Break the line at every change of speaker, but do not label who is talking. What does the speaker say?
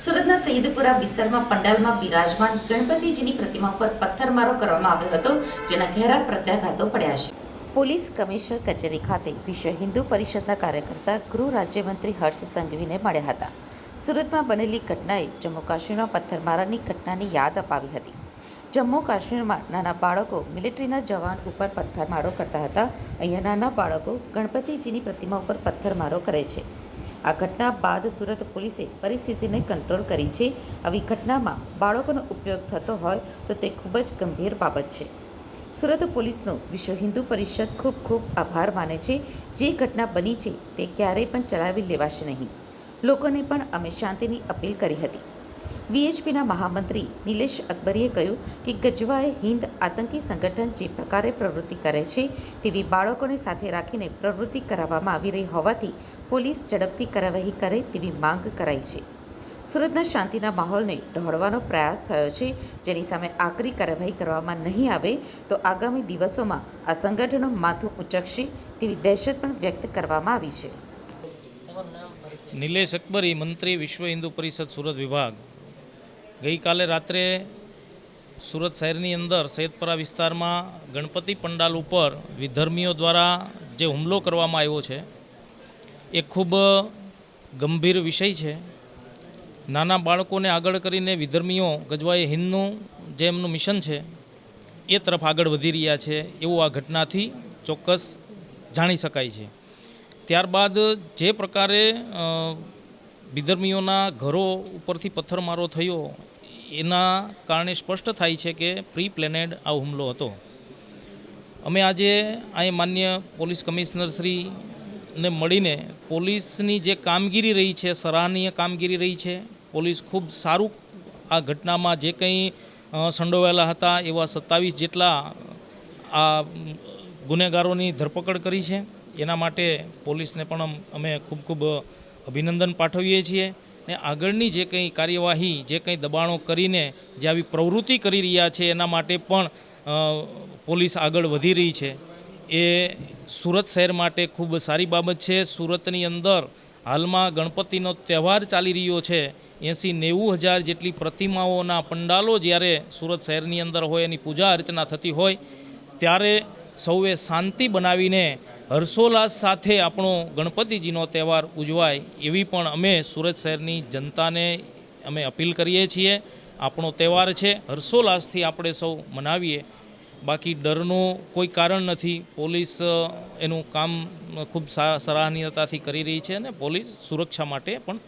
સુરતના સૈયદપુરા વિસ્તારમાં પંડાલમાં બિરાજમાન ગણપતિજીની પ્રતિમા પર પથ્થરમારો કરવામાં આવ્યો હતો, જેના ઘેરા પ્રત્યાઘાતો પડ્યા છે. પોલીસ કમિશનર કચેરી ખાતે વિશ્વ હિન્દુ પરિષદના કાર્યકર્તા ગૃહ રાજ્યમંત્રી હર્ષ સંઘવીને મળ્યા હતા. સુરતમાં બનેલી ઘટનાએ જમ્મુ કાશ્મીરમાં પથ્થરમારાની ઘટનાની યાદ અપાવી હતી. જમ્મુ કાશ્મીરમાં નાના બાળકો મિલિટરીના જવાન ઉપર પથ્થરમારો કરતા હતા. અહીંયા નાના બાળકો ગણપતિજીની પ્રતિમા ઉપર પથ્થરમારો કરે છે. આ ઘટના બાદ સુરત પોલીસે પરિસ્થિતિને કંટ્રોલ કરી છે. આવી ઘટનામાં બાળકોનો ઉપયોગ થતો હોય તો તે ખૂબ જ ગંભીર બાબત છે. સુરત પોલીસનો વિશ્વ હિન્દુ પરિષદ ખૂબ ખૂબ આભાર માને છે. જે ઘટના બની છે તે ક્યારેય પણ ચલાવી લેવાશે નહીં. લોકોને પણ અમે શાંતિની અપીલ કરી હતી. વીએચપીના મહામંત્રી નિલેશ અકબરીએ કહ્યું કે ગજવાએ હિન્દ આતંકી સંગઠન જે પ્રકારે પ્રવૃત્તિ કરે છે તેવી બાળકોને સાથે રાખીને પ્રવૃત્તિ કરાવવામાં આવી રહી હોવાથી પોલીસ ઝડપથી કાર્યવાહી કરે તેવી માંગ કરાઈ છે. સુરતના શાંતિના માહોલને ઢોળવાનો પ્રયાસ થયો છે. જેની સામે આકરી કાર્યવાહી કરવામાં નહીં આવે તો આગામી દિવસોમાં આ સંગઠનો માથું ઉચકશે તેવી દહેશત પણ વ્યક્ત કરવામાં આવી છે.
નિલેશ અકબરી, મંત્રી વિશ્વ હિન્દુ પરિષદ, સુરત વિભાગ. ગઈકાલે રાત્રે સુરત શહેરની અંદર સૈદપરા વિસ્તારમાં ગણપતિ પંડાલ ઉપર વિધર્મીઓ દ્વારા જે હુમલો કરવામાં આવ્યો છે, એ ખૂબ ગંભીર વિષય છે. નાના બાળકોને આગળ કરીને વિધર્મીઓ ગજવાએ હિન્દનું જે એમનું મિશન છે, એ તરફ આગળ વધી રહ્યા છે એવું આ ઘટનાથી ચોક્કસ જાણી શકાય છે. ત્યારબાદ જે પ્રકારે વિધર્મીઓના ઘરો ઉપરથી પથ્થરમારો થયો એના કારણે સ્પષ્ટ થાય છે કે પ્રી પ્લેનેડ આ હુમલો હતો. અમે આજે અહીં માન્ય પોલીસ કમિશનર શ્રીને મળીને પોલીસની જે કામગીરી રહી છે, સરાહનીય કામગીરી રહી છે, પોલીસ ખૂબ સારું આ ઘટનામાં જે કંઈ સંડોવાયેલા હતા એવા સત્તાવીસ જેટલા આ ગુનેગારોની ધરપકડ કરી છે. એના માટે પોલીસને પણ અમે ખૂબ ખૂબ અભિનંદન પાઠવીએ છીએ. ને આગળની જે કંઈ કાર્યવાહી, જે કંઈ દબાણો કરીને જે આવી પ્રવૃત્તિ કરી રહ્યા છે, એના માટે પણ પોલીસ આગળ વધી રહી છે. એ સુરત શહેર માટે ખૂબ સારી બાબત છે. સુરતની અંદર હાલમાં ગણપતિનો તહેવાર ચાલી રહ્યો છે. એંસી નેવું હજાર જેટલી પ્રતિમાઓના પંડાલો જ્યારે સુરત શહેરની અંદર હોય, એની પૂજા અર્ચના થતી હોય, ત્યારે સૌએ શાંતિ બનાવીને હર્ષોલ્લાસ સાથે આપણો ગણપતિજીનો તહેવાર ઉજવાય એવી પણ અમે સુરત શહેરની જનતાને અમે અપીલ કરીએ છીએ. આપણો તહેવાર છે, હર્ષોલ્લાસથી આપણે સૌ મનાવીએ. બાકી ડરનું કોઈ કારણ નથી. પોલીસ એનું કામ ખૂબ સરાહનીયતાથી કરી રહી છે અને પોલીસ સુરક્ષા માટે પણ